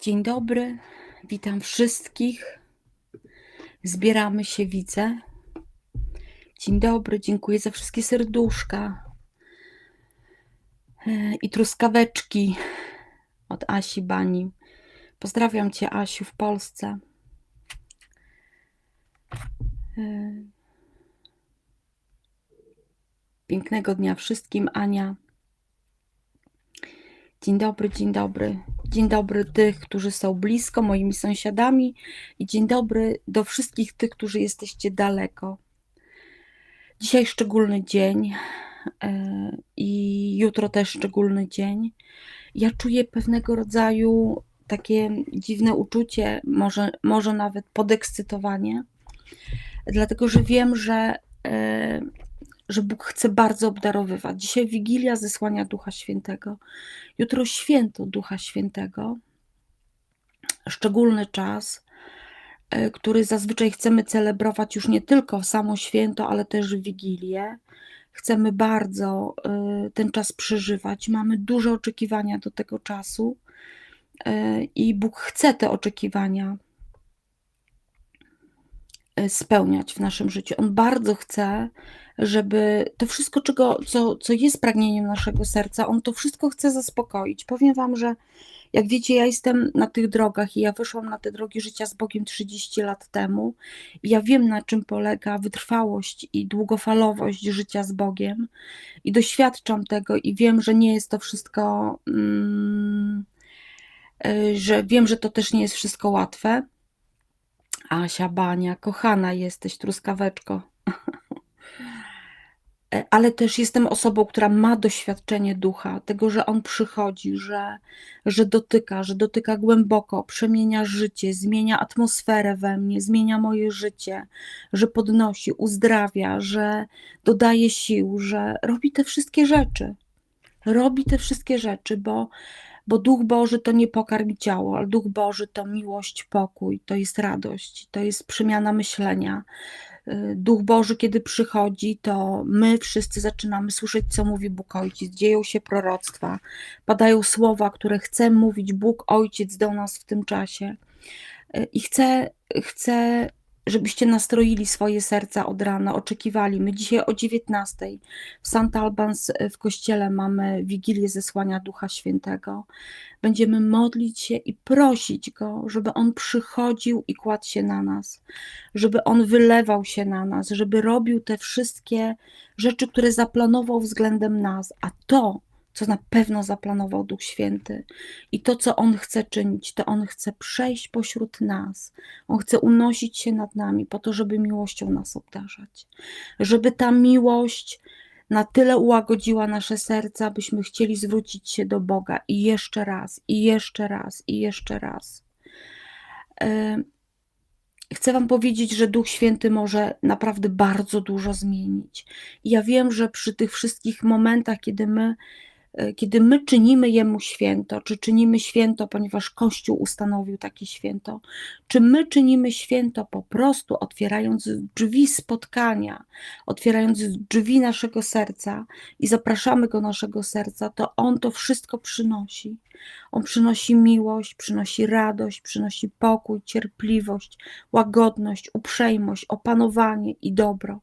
Dzień dobry, witam wszystkich. Zbieramy się, widzę. Dzień dobry, dziękuję za wszystkie serduszka e, i truskaweczki od Asi Bani. Pozdrawiam Cię, Asiu, w Polsce. E, Pięknego dnia wszystkim, Ania. Dzień dobry, dzień dobry. Dzień dobry tych, którzy są blisko moimi sąsiadami i dzień dobry do wszystkich tych, którzy jesteście daleko. Dzisiaj szczególny dzień e, i jutro też szczególny dzień. Ja czuję pewnego rodzaju takie dziwne uczucie, może, może nawet podekscytowanie, dlatego że wiem, że, e, że Bóg chce bardzo obdarowywać. Dzisiaj Wigilia zesłania Ducha Świętego. Jutro święto Ducha Świętego, szczególny czas, e, który zazwyczaj chcemy celebrować już nie tylko w samo święto, ale też w Wigilię. Chcemy bardzo e, ten czas przeżywać. Mamy duże oczekiwania do tego czasu e, i Bóg chce te oczekiwania spełniać w naszym życiu. On bardzo chce, żeby to wszystko, czego, co, co jest pragnieniem naszego serca, on to wszystko chce zaspokoić. Powiem Wam, że jak wiecie, ja jestem na tych drogach i ja wyszłam na te drogi życia z Bogiem 30 lat temu. I ja wiem, na czym polega wytrwałość i długofalowość życia z Bogiem, i doświadczam tego, i wiem, że nie jest to wszystko, mm, y, że wiem, że to też nie jest wszystko łatwe. Asia Bania, kochana jesteś, truskaweczko. E, ale też jestem osobą, która ma doświadczenie ducha, tego, że on przychodzi, że, że dotyka, że dotyka głęboko, przemienia życie, zmienia atmosferę we mnie, zmienia moje życie, że podnosi, uzdrawia, że dodaje sił, że robi te wszystkie rzeczy. Robi te wszystkie rzeczy, bo, bo Duch Boży to nie pokarmi ciało, ale Duch Boży to miłość, pokój, to jest radość, to jest przemiana myślenia, Duch Boży, kiedy przychodzi, to my wszyscy zaczynamy słyszeć, co mówi Bóg Ojciec. Dzieją się proroctwa, padają słowa, które chce mówić Bóg Ojciec do nas w tym czasie. I chcę, chcę żebyście nastroili swoje serca od rana, oczekiwali. My dzisiaj o 19 w St. Albans w kościele mamy Wigilię zesłania Ducha Świętego. Będziemy modlić się i prosić Go, żeby On przychodził i kładł się na nas, żeby On wylewał się na nas, żeby robił te wszystkie rzeczy, które zaplanował względem nas, a to co na pewno zaplanował Duch Święty. I to, co On chce czynić, to On chce przejść pośród nas. On chce unosić się nad nami po to, żeby miłością nas obdarzać. Żeby ta miłość na tyle ułagodziła nasze serca, byśmy chcieli zwrócić się do Boga i jeszcze raz, i jeszcze raz, i jeszcze raz. Chcę Wam powiedzieć, że Duch Święty może naprawdę bardzo dużo zmienić. Ja wiem, że przy tych wszystkich momentach, kiedy my E, kiedy my czynimy Jemu święto, czy czynimy święto, ponieważ Kościół ustanowił takie święto, czy my czynimy święto po prostu otwierając drzwi spotkania, otwierając drzwi naszego serca i zapraszamy Go naszego serca, to On to wszystko przynosi. On przynosi miłość, przynosi radość, przynosi pokój, cierpliwość, łagodność, uprzejmość, opanowanie i dobro.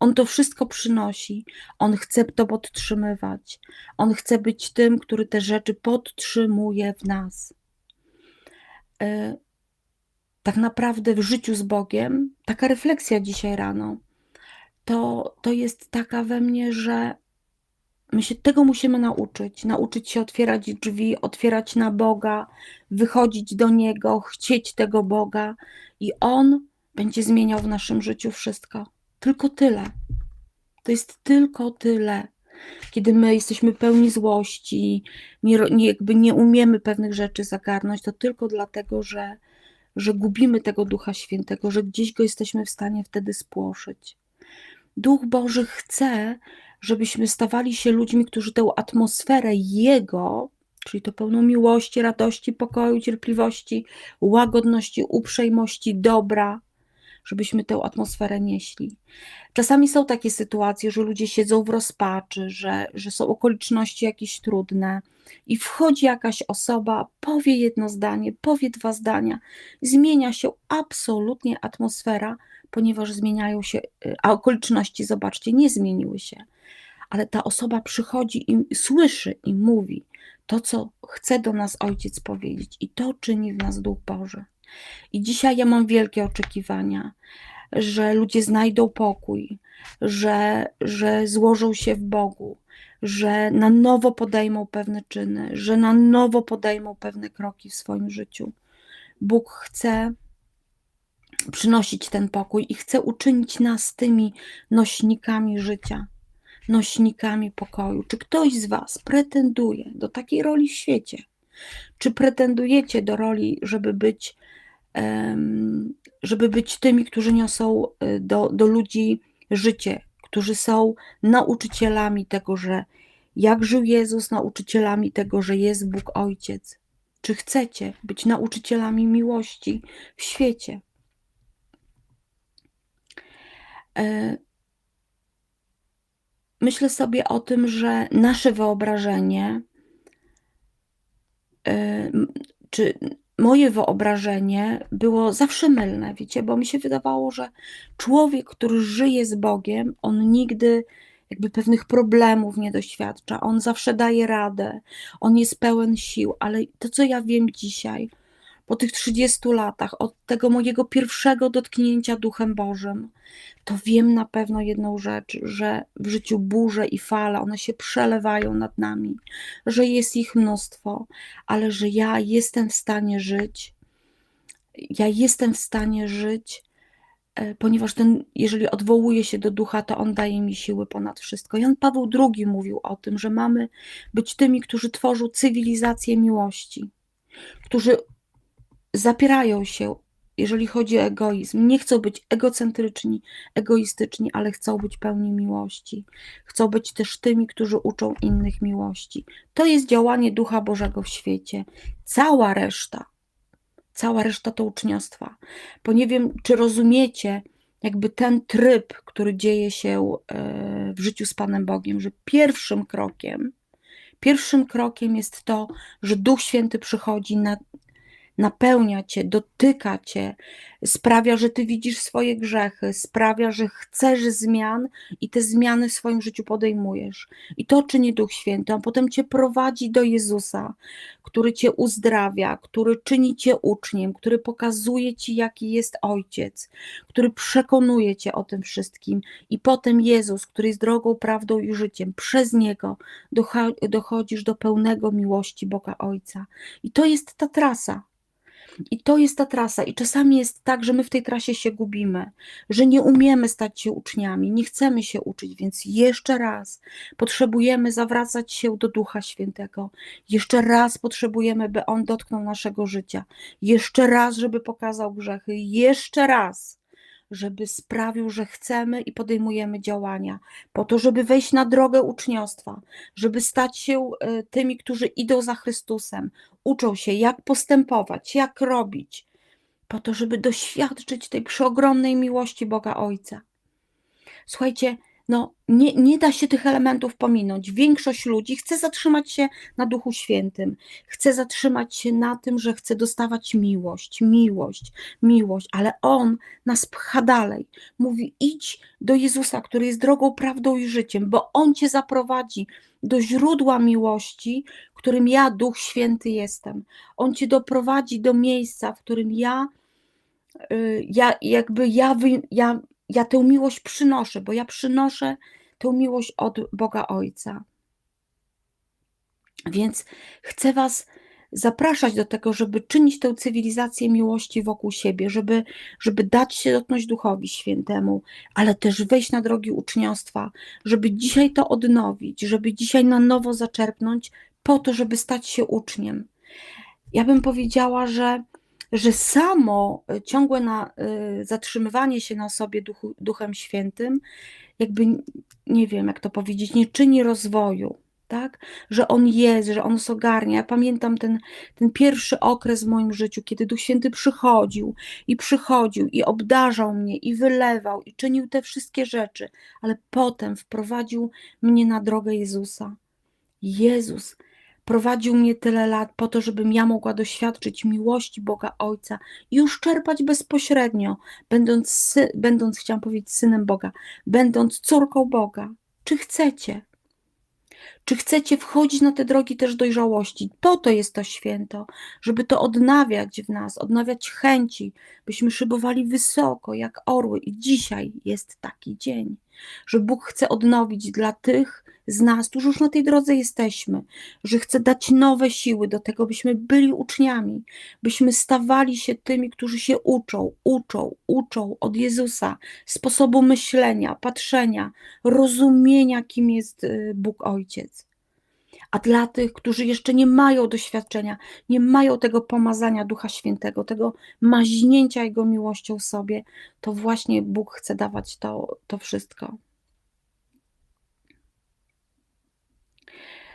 On to wszystko przynosi. On chce to podtrzymywać. On chce być tym, który te rzeczy podtrzymuje w nas. E, tak naprawdę w życiu z Bogiem, taka refleksja dzisiaj rano, to, to jest taka we mnie, że my się tego musimy nauczyć. Nauczyć się otwierać drzwi, otwierać na Boga, wychodzić do Niego, chcieć tego Boga i On będzie zmieniał w naszym życiu wszystko. Tylko tyle. To jest tylko tyle. Kiedy my jesteśmy pełni złości, nie, nie, jakby nie umiemy pewnych rzeczy zagarnąć, to tylko dlatego, że, że gubimy tego Ducha Świętego, że gdzieś go jesteśmy w stanie wtedy spłoszyć. Duch Boży chce, żebyśmy stawali się ludźmi, którzy tę atmosferę Jego, czyli to pełną miłości, radości, pokoju, cierpliwości, łagodności, uprzejmości, dobra, żebyśmy tę atmosferę nieśli. Czasami są takie sytuacje, że ludzie siedzą w rozpaczy, że, że są okoliczności jakieś trudne i wchodzi jakaś osoba, powie jedno zdanie, powie dwa zdania, zmienia się absolutnie atmosfera, ponieważ zmieniają się, y, a okoliczności, zobaczcie, nie zmieniły się. Ale ta osoba przychodzi i słyszy i mówi to, co chce do nas Ojciec powiedzieć, i to czyni w nas Duch Boży. I dzisiaj ja mam wielkie oczekiwania, że ludzie znajdą pokój, że, że złożą się w Bogu, że na nowo podejmą pewne czyny, że na nowo podejmą pewne kroki w swoim życiu. Bóg chce przynosić ten pokój i chce uczynić nas tymi nośnikami życia, nośnikami pokoju. Czy ktoś z Was pretenduje do takiej roli w świecie? Czy pretendujecie do roli, żeby być, żeby być tymi, którzy niosą y, do, do ludzi życie, którzy są nauczycielami tego, że jak żył Jezus, nauczycielami tego, że jest Bóg Ojciec? Czy chcecie być nauczycielami miłości w świecie? E, myślę sobie o tym, że nasze wyobrażenie, e, czy moje wyobrażenie było zawsze mylne, wiecie, bo mi się wydawało, że człowiek, który żyje z Bogiem, on nigdy jakby pewnych problemów nie doświadcza, on zawsze daje radę, on jest pełen sił, ale to, co ja wiem dzisiaj, po tych 30 latach, od tego mojego pierwszego dotknięcia Duchem Bożym, to wiem na pewno jedną rzecz, że w życiu burze i fale, one się przelewają nad nami, że jest ich mnóstwo, ale że ja jestem w stanie żyć. Ja jestem w stanie żyć, e, ponieważ ten, jeżeli odwołuję się do ducha, to on daje mi siły ponad wszystko. Jan Paweł II mówił o tym, że mamy być tymi, którzy tworzą cywilizację miłości, którzy zapierają się, jeżeli chodzi o egoizm. Nie chcą być egocentryczni, egoistyczni, ale chcą być pełni miłości. Chcą być też tymi, którzy uczą innych miłości. To jest działanie Ducha Bożego w świecie. Cała reszta, cała reszta to uczniostwa. Bo nie wiem, czy rozumiecie, jakby ten tryb, który dzieje się e, w życiu z Panem Bogiem, że pierwszym krokiem, pierwszym krokiem jest to, że Duch Święty przychodzi na, napełnia cię, dotyka cię, sprawia, że ty widzisz swoje grzechy, sprawia, że chcesz zmian i te zmiany w swoim życiu podejmujesz. I to czyni Duch Święty, a potem cię prowadzi do Jezusa, który cię uzdrawia, który czyni cię uczniem, który pokazuje ci, jaki jest Ojciec, który przekonuje cię o tym wszystkim. I potem Jezus, który jest drogą, prawdą i życiem, przez niego dochodzisz do pełnego miłości Boga Ojca. I to jest ta trasa. I to jest ta trasa. I czasami jest tak, że my w tej trasie się gubimy, że nie umiemy stać się uczniami, nie chcemy się uczyć, więc jeszcze raz potrzebujemy zawracać się do Ducha Świętego. Jeszcze raz potrzebujemy, by On dotknął naszego życia. Jeszcze raz, żeby pokazał grzechy. Jeszcze raz żeby sprawił, że chcemy i podejmujemy działania, po to, żeby wejść na drogę uczniostwa, żeby stać się e, tymi, którzy idą za Chrystusem, uczą się, jak postępować, jak robić, po to, żeby doświadczyć tej przeogromnej miłości Boga Ojca. Słuchajcie, no, nie, nie da się tych elementów pominąć. Większość ludzi chce zatrzymać się na Duchu Świętym, chce zatrzymać się na tym, że chce dostawać miłość, miłość, miłość, ale On nas pcha dalej. Mówi: idź do Jezusa, który jest drogą, prawdą i życiem, bo On cię zaprowadzi do źródła miłości, którym ja, Duch Święty, jestem. On cię doprowadzi do miejsca, w którym ja, y, ja jakby ja, ja ja tę miłość przynoszę, bo ja przynoszę tę miłość od Boga Ojca. Więc chcę Was zapraszać do tego, żeby czynić tę cywilizację miłości wokół siebie, żeby, żeby dać się dotknąć Duchowi Świętemu, ale też wejść na drogi uczniostwa, żeby dzisiaj to odnowić, żeby dzisiaj na nowo zaczerpnąć, po to, żeby stać się uczniem. Ja bym powiedziała, że że samo e, ciągłe na, y, zatrzymywanie się na sobie duchu, Duchem Świętym, jakby nie wiem, jak to powiedzieć, nie czyni rozwoju. tak? Że On jest, że On nas ogarnia. Ja pamiętam ten, ten pierwszy okres w moim życiu, kiedy Duch Święty przychodził i przychodził i obdarzał mnie i wylewał i czynił te wszystkie rzeczy, ale potem wprowadził mnie na drogę Jezusa. Jezus prowadził mnie tyle lat po to, żebym ja mogła doświadczyć miłości Boga Ojca i już czerpać bezpośrednio, będąc, sy- będąc chciałam powiedzieć, synem Boga, będąc córką Boga. Czy chcecie? Czy chcecie wchodzić na te drogi też dojrzałości? Po to jest to święto, żeby to odnawiać w nas, odnawiać chęci, byśmy szybowali wysoko jak orły. I dzisiaj jest taki dzień, że Bóg chce odnowić dla tych z nas, którzy już na tej drodze jesteśmy, że chce dać nowe siły do tego, byśmy byli uczniami, byśmy stawali się tymi, którzy się uczą, uczą, uczą od Jezusa, sposobu myślenia, patrzenia, rozumienia, kim jest y, Bóg Ojciec. A dla tych, którzy jeszcze nie mają doświadczenia, nie mają tego pomazania Ducha Świętego, tego maźnięcia Jego miłością sobie, to właśnie Bóg chce dawać to, to wszystko.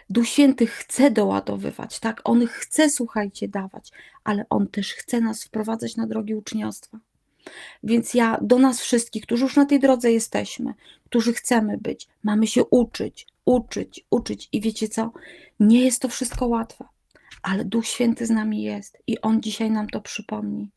Duch Święty chce doładowywać, tak? On chce, słuchajcie, dawać, ale On też chce nas wprowadzać na drogi uczniostwa. Więc ja do nas wszystkich, którzy już na tej drodze jesteśmy, którzy chcemy być, mamy się uczyć, uczyć, uczyć. I wiecie co? Nie jest to wszystko łatwe, ale Duch Święty z nami jest i On dzisiaj nam to przypomni.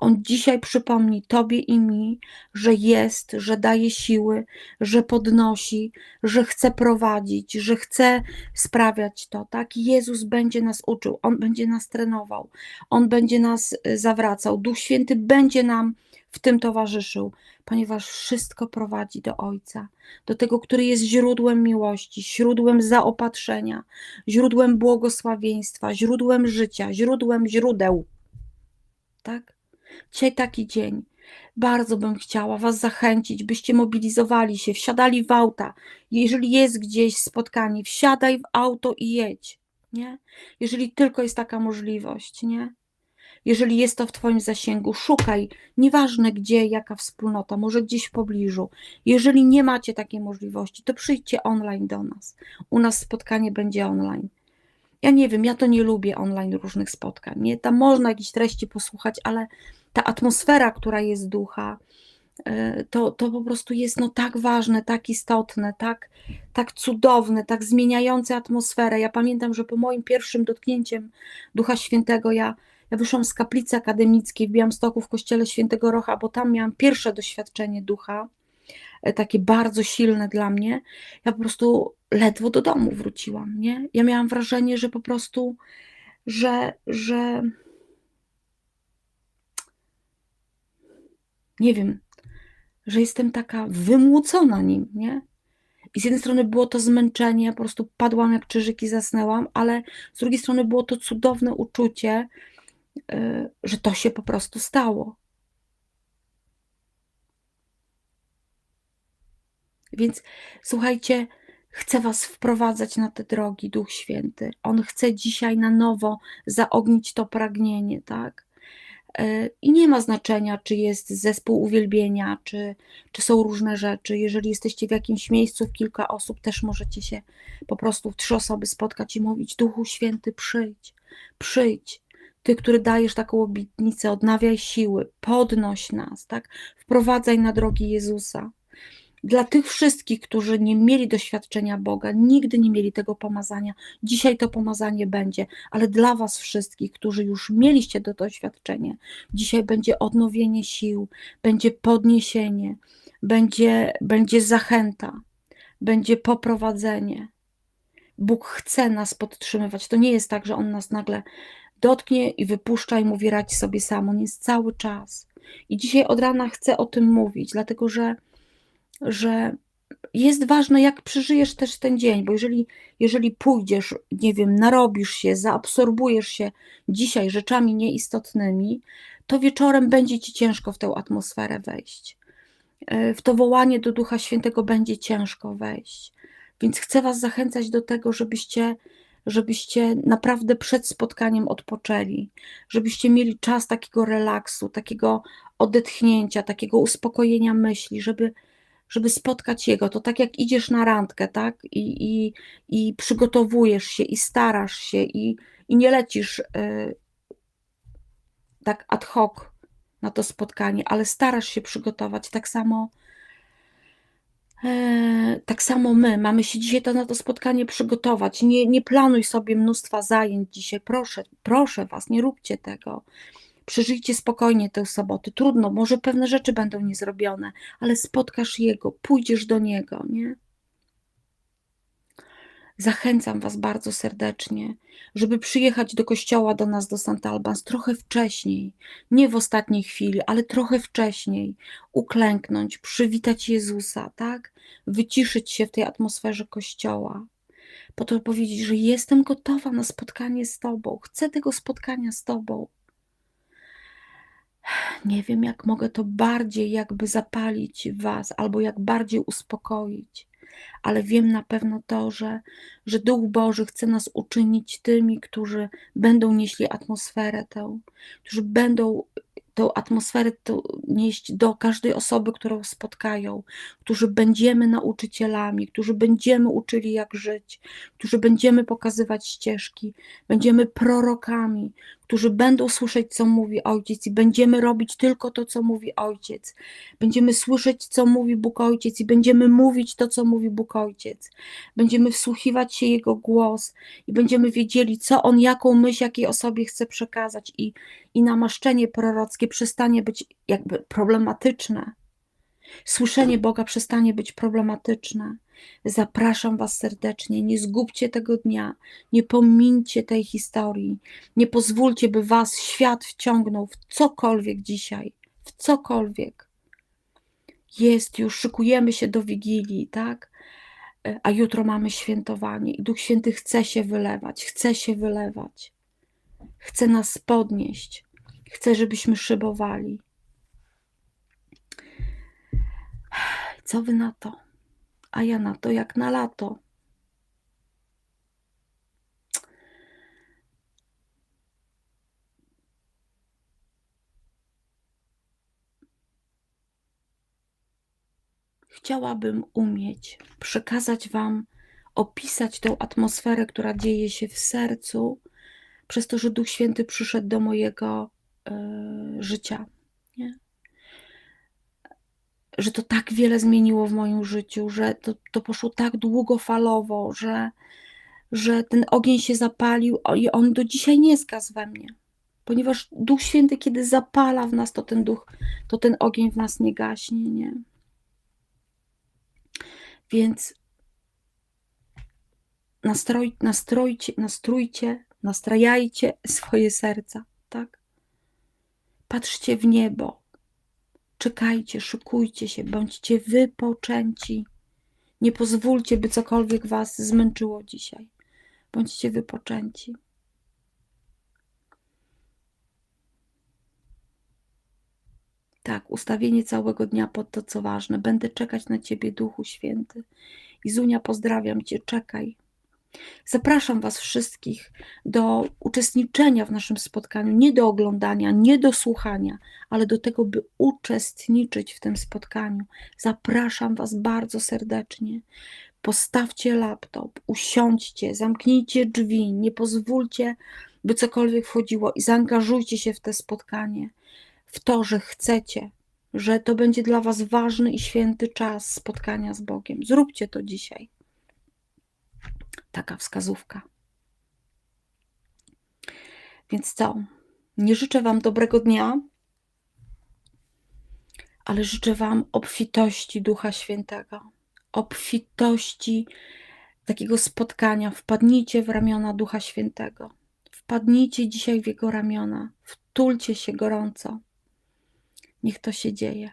On dzisiaj przypomni Tobie i mi, że jest, że daje siły, że podnosi, że chce prowadzić, że chce sprawiać to, tak? Jezus będzie nas uczył, On będzie nas trenował, On będzie nas y, zawracał, Duch Święty będzie nam w tym towarzyszył, ponieważ wszystko prowadzi do Ojca, do tego, który jest źródłem miłości, źródłem zaopatrzenia, źródłem błogosławieństwa, źródłem życia, źródłem źródeł. Tak? Dzisiaj taki dzień. Bardzo bym chciała Was zachęcić, byście mobilizowali się, wsiadali w auta. Jeżeli jest gdzieś spotkanie, wsiadaj w auto i jedź. Nie? Jeżeli tylko jest taka możliwość, nie? Jeżeli jest to w Twoim zasięgu, szukaj, nieważne gdzie, jaka wspólnota, może gdzieś w pobliżu. Jeżeli nie macie takiej możliwości, to przyjdźcie online do nas. U nas spotkanie będzie online. Ja nie wiem, ja to nie lubię online różnych spotkań. Nie? Tam można jakieś treści posłuchać, ale ta atmosfera, która jest ducha, y, to, to po prostu jest no, tak ważne, tak istotne, tak, tak cudowne, tak zmieniające atmosferę. Ja pamiętam, że po moim pierwszym dotknięciem Ducha Świętego ja, ja wyszłam z kaplicy akademickiej w Białymstoku w kościele Świętego Rocha, bo tam miałam pierwsze doświadczenie ducha, e, takie bardzo silne dla mnie. Ja po prostu ledwo do domu wróciłam, nie? Ja miałam wrażenie, że po prostu, że, że nie wiem, że jestem taka wymłócona nim, nie? I z jednej strony było to zmęczenie, po prostu padłam jak czyżyk i zasnęłam, ale z drugiej strony było to cudowne uczucie, y, że to się po prostu stało. Więc słuchajcie, chce Was wprowadzać na te drogi Duch Święty. On chce dzisiaj na nowo zaognić to pragnienie, tak? E, I nie ma znaczenia, czy jest zespół uwielbienia, czy, czy są różne rzeczy. Jeżeli jesteście w jakimś miejscu, w kilka osób, też możecie się po prostu w trzy osoby spotkać i mówić: Duchu Święty, przyjdź, przyjdź. Ty, który dajesz taką obietnicę, odnawiaj siły, podnoś nas, tak? Wprowadzaj na drogi Jezusa. Dla tych wszystkich, którzy nie mieli doświadczenia Boga, nigdy nie mieli tego pomazania, dzisiaj to pomazanie będzie, ale dla Was wszystkich, którzy już mieliście to doświadczenie, dzisiaj będzie odnowienie sił, będzie podniesienie, będzie, będzie zachęta, będzie poprowadzenie. Bóg chce nas podtrzymywać. To nie jest tak, że On nas nagle dotknie i wypuszcza i mówi radź sobie sam. On jest cały czas. I dzisiaj od rana chcę o tym mówić, dlatego że że jest ważne, jak przeżyjesz też ten dzień, bo jeżeli, jeżeli pójdziesz, nie wiem, narobisz się, zaabsorbujesz się dzisiaj rzeczami nieistotnymi, to wieczorem będzie ci ciężko w tę atmosferę wejść. E, w to wołanie do Ducha Świętego będzie ciężko wejść. Więc chcę Was zachęcać do tego, żebyście, żebyście naprawdę przed spotkaniem odpoczęli, żebyście mieli czas takiego relaksu, takiego odetchnięcia, takiego uspokojenia myśli, żeby żeby spotkać Jego. To tak jak idziesz na randkę, tak? I, i, i przygotowujesz się, i starasz się, i, i nie lecisz y, tak ad hoc na to spotkanie, ale starasz się przygotować. Tak samo, e, tak samo my mamy się dzisiaj to, na to spotkanie przygotować. Nie, nie planuj sobie mnóstwa zajęć dzisiaj. Proszę, proszę Was, nie róbcie tego. Przeżyjcie spokojnie tę sobotę. Trudno, może pewne rzeczy będą niezrobione, ale spotkasz Jego, pójdziesz do Niego, nie? Zachęcam Was bardzo serdecznie, żeby przyjechać do kościoła do nas, do St. Albans trochę wcześniej, nie w ostatniej chwili, ale trochę wcześniej, uklęknąć, przywitać Jezusa, tak? Wyciszyć się w tej atmosferze kościoła, po to powiedzieć, że jestem gotowa na spotkanie z Tobą, chcę tego spotkania z Tobą. Nie wiem, jak mogę to bardziej jakby zapalić Was, albo jak bardziej uspokoić ale wiem na pewno to, że, że Duch Boży chce nas uczynić tymi, którzy będą nieśli atmosferę tę, którzy będą tę atmosferę nieść do każdej osoby, którą spotkają, którzy będziemy nauczycielami, którzy będziemy uczyli, jak żyć, którzy będziemy pokazywać ścieżki, będziemy prorokami, którzy będą słyszeć, co mówi Ojciec i będziemy robić tylko to, co mówi Ojciec. Będziemy słyszeć, co mówi Bóg Ojciec i będziemy mówić to, co mówi Bóg Ojciec. Będziemy wsłuchiwać się Jego głos i będziemy wiedzieli, co On, jaką myśl, jakiej osobie chce przekazać i, i namaszczenie prorockie przestanie być jakby problematyczne. Słyszenie Boga przestanie być problematyczne. Zapraszam Was serdecznie, nie zgubcie tego dnia, nie pomincie tej historii, nie pozwólcie, by Was świat wciągnął w cokolwiek dzisiaj, w cokolwiek. Jest już, szykujemy się do Wigilii, tak? A jutro mamy świętowanie i Duch Święty chce się wylewać, chce się wylewać. Chce nas podnieść, chce, żebyśmy szybowali. Co wy na to? A ja na to jak na lato. Chciałabym umieć przekazać Wam, opisać tą atmosferę, która dzieje się w sercu, przez to, że Duch Święty przyszedł do mojego y, życia. Że to tak wiele zmieniło w moim życiu, że to, to poszło tak długofalowo, że, że ten ogień się zapalił i on do dzisiaj nie zgasł we mnie. Ponieważ Duch Święty, kiedy zapala w nas, to ten duch, to ten ogień w nas nie gaśnie, nie? Więc nastroj, nastrojcie, nastrójcie, nastrajajcie swoje serca, tak? Patrzcie w niebo, czekajcie, szykujcie się, bądźcie wypoczęci. Nie pozwólcie, by cokolwiek was zmęczyło dzisiaj. Bądźcie wypoczęci. Tak, ustawienie całego dnia pod to, co ważne. Będę czekać na Ciebie, Duchu Święty. Izunia, pozdrawiam Cię, czekaj. Zapraszam Was wszystkich do uczestniczenia w naszym spotkaniu, nie do oglądania, nie do słuchania, ale do tego, by uczestniczyć w tym spotkaniu. Zapraszam Was bardzo serdecznie. Postawcie laptop, usiądźcie, zamknijcie drzwi, nie pozwólcie, by cokolwiek wchodziło i zaangażujcie się w to spotkanie w to, że chcecie, że to będzie dla Was ważny i święty czas spotkania z Bogiem. Zróbcie to dzisiaj. Taka wskazówka. Więc co? Nie życzę Wam dobrego dnia, ale życzę Wam obfitości Ducha Świętego, obfitości takiego spotkania. Wpadnijcie w ramiona Ducha Świętego. Wpadnijcie dzisiaj w Jego ramiona. Wtulcie się gorąco. Niech to się dzieje.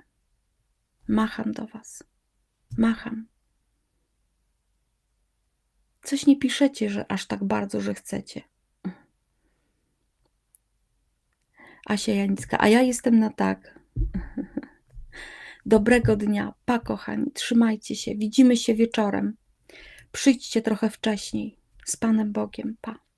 Macham do Was. Macham. Coś nie piszecie, że aż tak bardzo, że chcecie. Asia Janicka, a ja jestem na tak. Dobrego dnia, pa kochani, trzymajcie się, widzimy się wieczorem. Przyjdźcie trochę wcześniej. Z Panem Bogiem, pa.